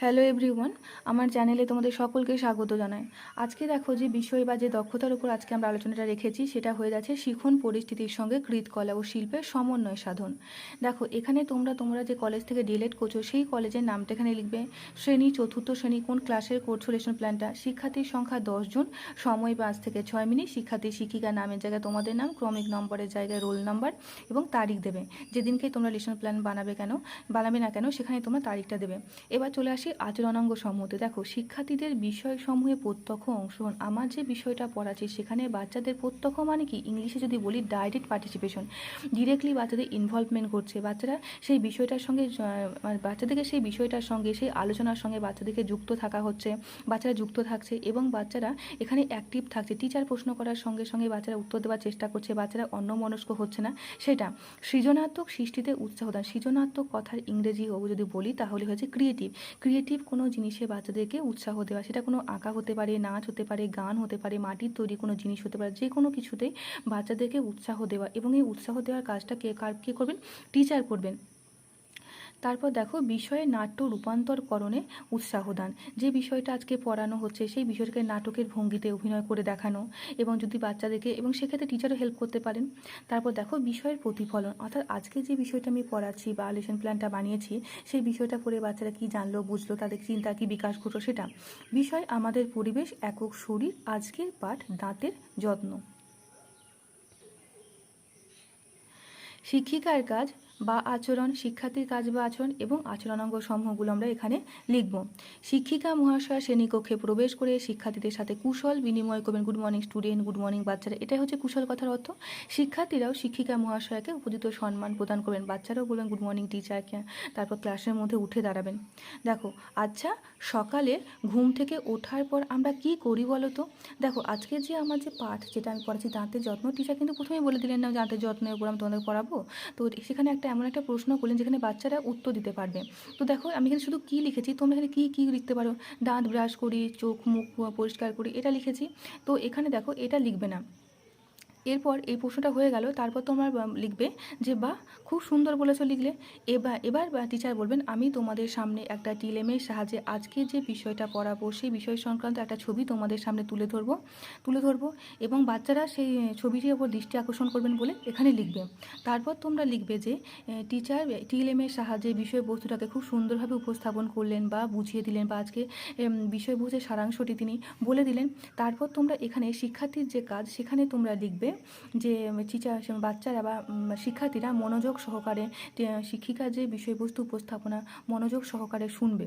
Hello everyone আমার চ্যানেলে তোমাদের সকলকে স্বাগত জানাই। আজকে দেখো যে বিষয় বা যে দক্ষতার উপর আজকে আমরা আলোচনাটা রেখেছি, সেটা হয়ে যাচ্ছে শিখন পরিস্থিতির সঙ্গে কৃতকলা ও শিল্পের সমন্বয় সাধন। দেখো, এখানে তোমরা তোমরা যে কলেজ থেকে ডিলেট করছ, সেই কলেজের নামটা এখানে লিখবে। শ্রেণি, চতুর্থ শ্রেণি, কোন ক্লাসের করছ লেসন প্ল্যানটা শিক্ষার্থীর সংখ্যা দশজন সময় পাঁচ থেকে ছয় মিনিট। শিক্ষার্থী শিক্ষিকা নামের জায়গায় তোমাদের নাম, ক্রমিক নম্বরের জায়গায় রোল নাম্বার এবং তারিখ দেবে। যেদিনকে তোমরা লেসন প্ল্যান বানাবে কেন, বানাবে না কেন, সেখানে তোমরা তারিখটা দেবে। এবার চলে আসি আচরণাঙ্গ সমূহতে দেখো, শিক্ষার্থীদের বিষয়সমূহে প্রত্যক্ষ অংশগ্রহণ। আমার যে বিষয়টা পড়াচ্ছি সেখানে বাচ্চাদের প্রত্যক্ষ মানে কি? ইংলিশে যদি বলি ডাইরেক্ট পার্টিসিপেশন ডিরেক্টলি বাচ্চাদের ইনভলভমেন্ট করছে বাচ্চারা সেই বিষয়টার সঙ্গে মানে বাচ্চাদেরকে সেই বিষয়টার সঙ্গে, সেই আলোচনার সঙ্গে বাচ্চাদেরকে যুক্ত থাকা হচ্ছে, বাচ্চারা যুক্ত থাকছে এবং বাচ্চারা এখানে অ্যাক্টিভ থাকছে। টিচার প্রশ্ন করার সঙ্গে সঙ্গে বাচ্চারা উত্তর দেওয়ার চেষ্টা করছে, বাচ্চারা অন্যমনস্ক হচ্ছে না। সেটা, সৃজনাত্মক সৃষ্টিতে উৎসাহ দান। সৃজনাত্মক কথার ইংরেজি যদি বলি, তাহলে হচ্ছে ক্রিয়েটিভ ক্রিয়েটিভ কোনো জিনিসে বাচ্চাদেরকে উৎসাহ দেওয়া, সেটা কোনো আঁকা হতে পারে, নাচ হতে পারে, গান হতে পারে, মাটির তৈরি কোনো জিনিস হতে পারে, যে কোনো কিছুতেই বাচ্চাদেরকে উৎসাহ দেওয়া এবং এই উৎসাহ দেওয়ার কাজটা কে কার, কে করবেন? টিচার করবেন। তারপর দেখো বিষয়ে নাট্য রূপান্তরকরণে উৎসাহ দান। যে বিষয়টা আজকে পড়ানো হচ্ছে, সেই বিষয়টাকে নাটকের ভঙ্গিতে অভিনয় করে দেখানো এবং যদি বাচ্চাদেরকে এবং সেক্ষেত্রে টিচারও হেল্প করতে পারেন। তারপর দেখো বিষয়ের প্রতিফলন, অর্থাৎ আজকে যে বিষয়টা আমি পড়াচ্ছি বা লেসন প্ল্যানটা বানিয়েছি, সেই বিষয়টা পড়ে বাচ্চারা কি জানলো, বুঝলো, তাদের চিন্তা কি বিকাশ ঘটলো সেটা। বিষয় আমাদের পরিবেশ, একক শরীর, আজকের পাঠ দাঁতের যত্ন। শিক্ষিকার কাজ বা আচরণ, শিক্ষার্থীর কাজ বা আচরণ এবং আচরণাঙ্গ সমূহগুলো আমরা এখানে লিখব। শিক্ষিকা, মহাশয়, শ্রেণীকক্ষে প্রবেশ করে শিক্ষার্থীদের সাথে কুশল বিনিময় করবেন। Good morning student good morning বাচ্চারা। এটাই হচ্ছে কুশল কথার অর্থ। শিক্ষার্থীরাও শিক্ষিকা, মহাশয়কে উপযুক্ত সম্মান প্রদান করবেন। বাচ্চারাও বলবেন গুড মর্নিং টিচারকে তারপর ক্লাসের মধ্যে উঠে দাঁড়াবেন। দেখো আচ্ছা সকালে ঘুম থেকে ওঠার পর আমরা কি করি বলো তো? দেখো, আজকে যে আমার যে পাঠ, যেটা আমি পড়াচ্ছি, দাঁতের যত্ন টিচার কিন্তু প্রথমেই বলে দিলেন না, দাঁতের যত্নের উপর আমি তোমাদের পড়াবো? তো সেখানে একটা এমন একটা প্রশ্ন করলেন যেখানে বাচ্চারা উত্তর দিতে পারবে। তো দেখো, আমি এখানে শুধু কী লিখেছি? তোমরা এখানে কী কী লিখতে পারো? দাঁত ব্রাশ করি, চোখ, মুখ পরিষ্কার করি, এটা লিখেছি। তো এখানে দেখো, এটা লিখবে না। এরপর এই প্রশ্নটা হয়ে গেল, তারপর তোমরা বা- লিখবে যে বাহ খুব সুন্দর বলেছ লিখলে। এবার এবার টিচার বলবেন, আমি তোমাদের সামনে একটা টিলেমের সাহায্যে আজকে যে বিষয়টা পড়াবো, সেই বিষয় সংক্রান্ত একটা ছবি তোমাদের সামনে তুলে ধরবো তুলে ধরবো এবং বাচ্চারা সেই ছবিটির ওপর দৃষ্টি আকর্ষণ করবেন বলে এখানে লিখবে। তারপর তোমরা লিখবে যে টিচার টিএলএমের সাহায্যে বিষয়বস্তুটাকে খুব সুন্দরভাবে উপস্থাপন করলেন বা বুঝিয়ে দিলেন বা আজকে বিষয়বস্তুর সারাংশটি তিনি বলে দিলেন। তারপর তোমরা এখানে শিক্ষার্থীর যে কাজ, সেখানে তোমরা লিখবে যে টিচার বাচ্চারা বা শিক্ষার্থীরা মনোযোগ সহকারে শিক্ষিকা যে বিষয়বস্তু উপস্থাপনা মনোযোগ সহকারে শুনবে।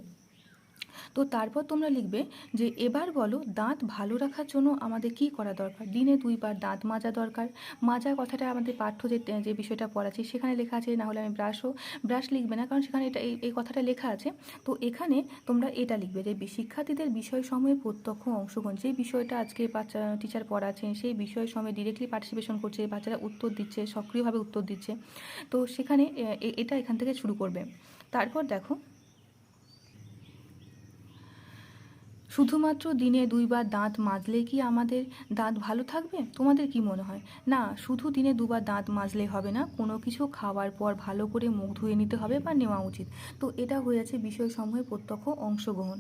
তো তারপর তোমরা লিখবে যে, এবার বলো দাঁত ভালো রাখার জন্য আমাদের কি করা দরকার? দিনে দুইবার দাঁত মাজা দরকার। মাজা কথাটা আমাদের পাঠ্য যে যে বিষয়টা পড়াচ্ছি সেখানে লেখা আছে, না হলে আমি ব্রাশও ব্রাশ লিখবে না, কারণ সেখানে এটা, এই কথাটা লেখা আছে। তো এখানে তোমরা এটা লিখবে যে, শিক্ষার্থীদের বিষয় সময়ে প্রত্যক্ষ অংশগ্রহণ যে বিষয়টা আজকে বাচ্চা টিচার পড়াচ্ছেন, সেই বিষয় সময় ডিরেক্টলি পার্টিসিপেশন করছে, বাচ্চারা উত্তর দিচ্ছে, সক্রিয়ভাবে উত্তর দিচ্ছে। তো সেখানে এটা এখান থেকে শুরু করবে। তারপর দেখো শুধুমাত্র দিনে দুইবার দাঁত মাজলে কি আমাদের দাঁত ভালো থাকবে? তোমাদের কি মনে হয়? না, শুধু দিনে দুবার দাঁত মাজলে হবে না, কোনো কিছু খাওয়ার পর ভালো করে মুখ ধুয়ে নিতে হবে বা নেওয়া উচিত। তো এটা হয়ে আছে বিষয়সমূহে প্রত্যক্ষ অংশগ্রহণ।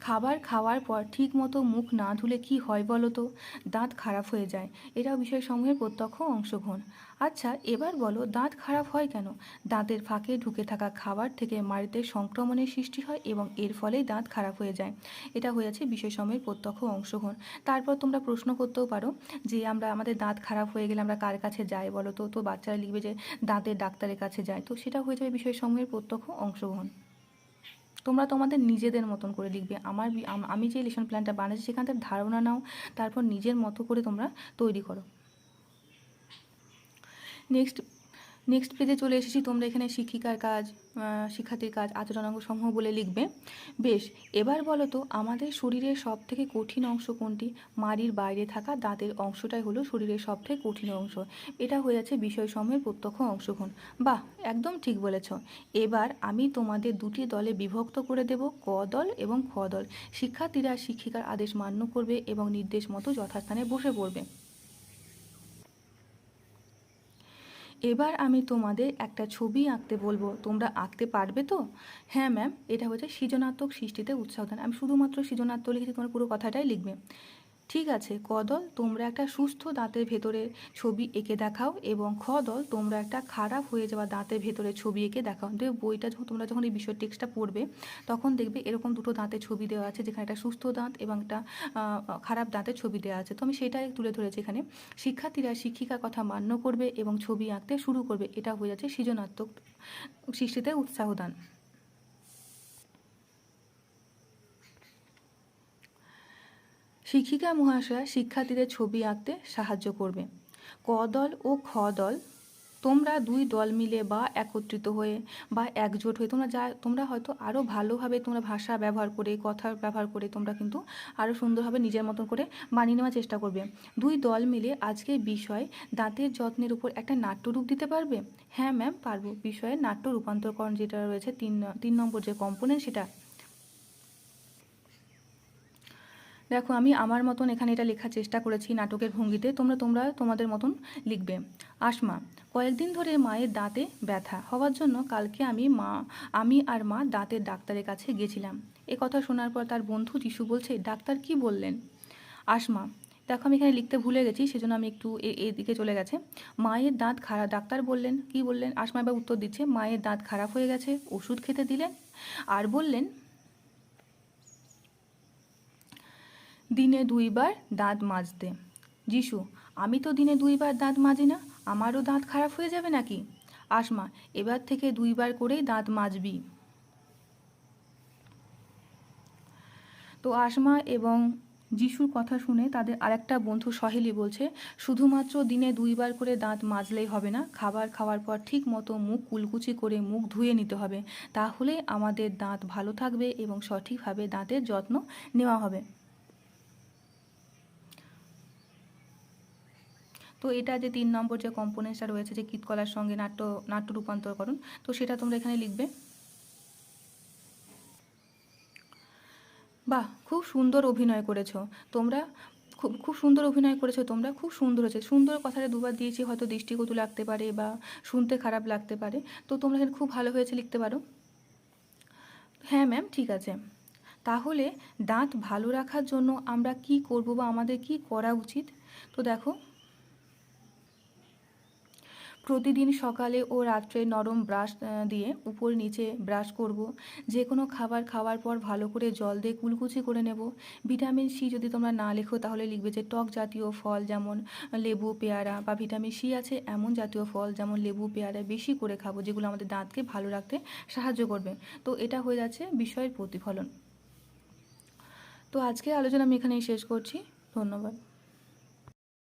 খাবার খাওয়ার পর ঠিক মতো মুখ না ধুলে কি হয় বলো তো? দাঁত খারাপ হয়ে যায়। এটাও বিষয়সমূহের প্রত্যক্ষ অংশগ্রহণ। আচ্ছা এবার বলো, দাঁত খারাপ হয় কেন? দাঁতের ফাঁকে ঢুকে থাকা খাবার থেকে মাড়িতে সংক্রমণের সৃষ্টি হয় এবং এর ফলেই দাঁত খারাপ হয়ে যায়। এটা হয়ে আছে বিষয়সমূহের প্রত্যক্ষ অংশগ্রহণ। তারপর তোমরা প্রশ্ন করতেও পারো যে আমরা আমাদের দাঁত খারাপ হয়ে গেলে আমরা কার কাছে যাই বলো তো? তো বাচ্চারা লিখবে যে দাঁতের ডাক্তারের কাছে যায়। তো সেটা হয়ে যাবে বিষয়সমূহের প্রত্যক্ষ অংশগ্রহণ। তোমরা তোমাদের নিজেদের মতন করে লিখবে। আমার আমি যে লেসন প্ল্যানটা বানাচ্ছি সেখান থেকে ধারণা নাও, তারপর নিজের মতো করে তোমরা তৈরি করো। নেক্সট নেক্সট পেজে চলে এসেছি, তোমরা এখানে শিক্ষিকার কাজ শিক্ষার্থীর কাজ আচরণাঙ্গ সমূহ বলে লিখবে। বেশ, এবার বলো তো, আমাদের শরীরের সব থেকে কঠিন অংশ কোনটি? মাড়ির বাইরে থাকা দাঁতের অংশটাই হলো শরীরের সব থেকে কঠিন অংশ। এটা হয়ে যাচ্ছে বিষয় সমূহের প্রত্যক্ষ অংশগ্রহণ বাহ, একদম ঠিক বলেছ। এবার আমি তোমাদের দুটি দলে বিভক্ত করে দেব, ক দল এবং খ দল। শিক্ষার্থীরা শিক্ষিকার আদেশ মান্য করবে এবং নির্দেশ মতো যথাস্থানে বসে পড়বে। এবার আমি তোমাদের একটা ছবি আঁকতে বলব। তোমরা আঁকতে পারবে তো? হ্যাঁ ম্যাম এটা হচ্ছে সৃজনাত্মক সৃষ্টিতে উৎসাহ দান। আমি শুধুমাত্র সৃজনাত্মক লিখেছি, তোমার পুরো কথাটাই লিখবে। ঠিক আছে, ক দল, তোমরা একটা সুস্থ দাঁতের ভেতরে ছবি এঁকে দেখাও এবং খ দল, তোমরা একটা খারাপ হয়ে যাওয়া দাঁতের ভেতরে ছবি এঁকে দেখাও। দেখবে বইটা যখন, তোমরা যখন এই বিষয় টেক্সটটা পড়বে, তখন দেখবে এরকম দুটো দাঁতের ছবি দেওয়া আছে, যেখানে একটা সুস্থ দাঁত এবং একটা খারাপ দাঁতের ছবি দেওয়া আছে। তো আমি সেটাই তুলে ধরেছি এখানে। শিক্ষার্থীরা শিক্ষিকার কথা মান্য করবে এবং ছবি আঁকতে শুরু করবে। এটা হয়ে যাচ্ছে সৃজনাত্মক সৃষ্টিতে উৎসাহ দান শিক্ষিকা মহাশয়া শিক্ষার্থীদের ছবি আঁকতে সাহায্য করবে। ক দল ও খ দল, তোমরা দুই দল মিলে বা একত্রিত হয়ে বা একজোট হয়ে তোমরা যা, তোমরা হয়তো আরও ভালোভাবে তোমরা ভাষা ব্যবহার করে, কথা ব্যবহার করে তোমরা কিন্তু আরও সুন্দরভাবে নিজের মতন করে মানিয়ে নেওয়ার চেষ্টা করবে। দুই দল মিলে আজকে বিষয় দাঁতের যত্নের উপর একটা নাট্যরূপ দিতে পারবে? হ্যাঁ ম্যাম পারব। বিষয়ে নাট্য রূপান্তরকরণ যেটা রয়েছে, তিন তিন নম্বর যে কম্পোনেন্ট সেটা। দেখো, আমি আমার মতন এখানে এটা লেখার চেষ্টা করেছি নাটকের ভঙ্গিতে। তোমরা তোমরা তোমাদের মতন লিখবে। আসমা, কয়েকদিন ধরে মায়ের দাঁতে ব্যথা হওয়ার জন্য কালকে আমি মা, আমি আর মা দাঁতের ডাক্তারের কাছে গেছিলাম। এ কথা শোনার পর তার বন্ধু যিশু বলছে, ডাক্তার কি বললেন? আসমা, দেখো, আমি এখানে লিখতে ভুলে গেছি, সেজন্য আমি একটু এদিকে চলে গেছে। মায়ের দাঁত খারাপ ডাক্তার বললেন, কি বললেন? আসমা এবার উত্তর দিচ্ছে, মায়ের দাঁত খারাপ হয়ে গেছে, ওষুধ খেতে দিলেন? আর বললেন দিনে দুইবার দাঁত মাজতে। যিশু, আমি তো দিনে দুইবার দাঁত মাজি না, আমারও দাঁত খারাপ হয়ে যাবে নাকি? আসমা, এবার থেকে দুইবার করেই দাঁত মাজবি। তো আসমা এবং যিশুর কথা শুনে তাদের আরেকটা বন্ধু সহেলি বলছে, শুধুমাত্র দিনে দুইবার করে দাঁত মাজলেই হবে না, খাবার খাওয়ার পর ঠিক মতো মুখ কুলকুচি করে মুখ ধুয়ে নিতে হবে। তাহলে আমাদের দাঁত ভালো থাকবে এবং সঠিকভাবে দাঁতের যত্ন নেওয়া হবে। তো এটা যে তিন নম্বর যে কম্পোনেন্টসটা রয়েছে যে কীটকলার সঙ্গে নাট্য নাট্য রূপান্তরকরণ তো সেটা তোমরা এখানে লিখবে। বাহ, খুব সুন্দর অভিনয় করেছ। তোমরা খুব খুব সুন্দর অভিনয় করেছ, তোমরা খুব সুন্দর হয়েছে। সুন্দর কথাটা দুবার দিয়েছি, হয়তো দৃষ্টিকটু লাগতে পারে বা শুনতে খারাপ লাগতে পারে। তো তোমরা এখানে খুব ভালো হয়েছে লিখতে পারো। হ্যাঁ ম্যাম ঠিক আছে। তাহলে দাঁত ভালো রাখার জন্য আমরা কি করব বা আমাদের কি করা উচিত? তো দেখো প্রতিদিন সকালে ও রাত্রে নরম ব্রাশ দিয়ে উপর নিচে ব্রাশ করব। যে কোনো খাবার খাওয়ার পর ভালো করে জল দিয়ে কুলকুচি করে নেব। ভিটামিন সি যদি তোমরা না লেখো, তাহলে লিখবে যে টক জাতীয় ফল যেমন লেবু, পেয়ারা বা ভিটামিন সি আছে, এমন জাতীয় ফল যেমন লেবু, পেয়ারা বেশি করে খাব, যেগুলো আমাদের দাঁতকে ভালো রাখতে সাহায্য করবে। তো এটা হয়ে যাচ্ছে বিষয়ের প্রতিফলন। তো আজকের আলোচনা আমি এখানেই শেষ করছি। ধন্যবাদ।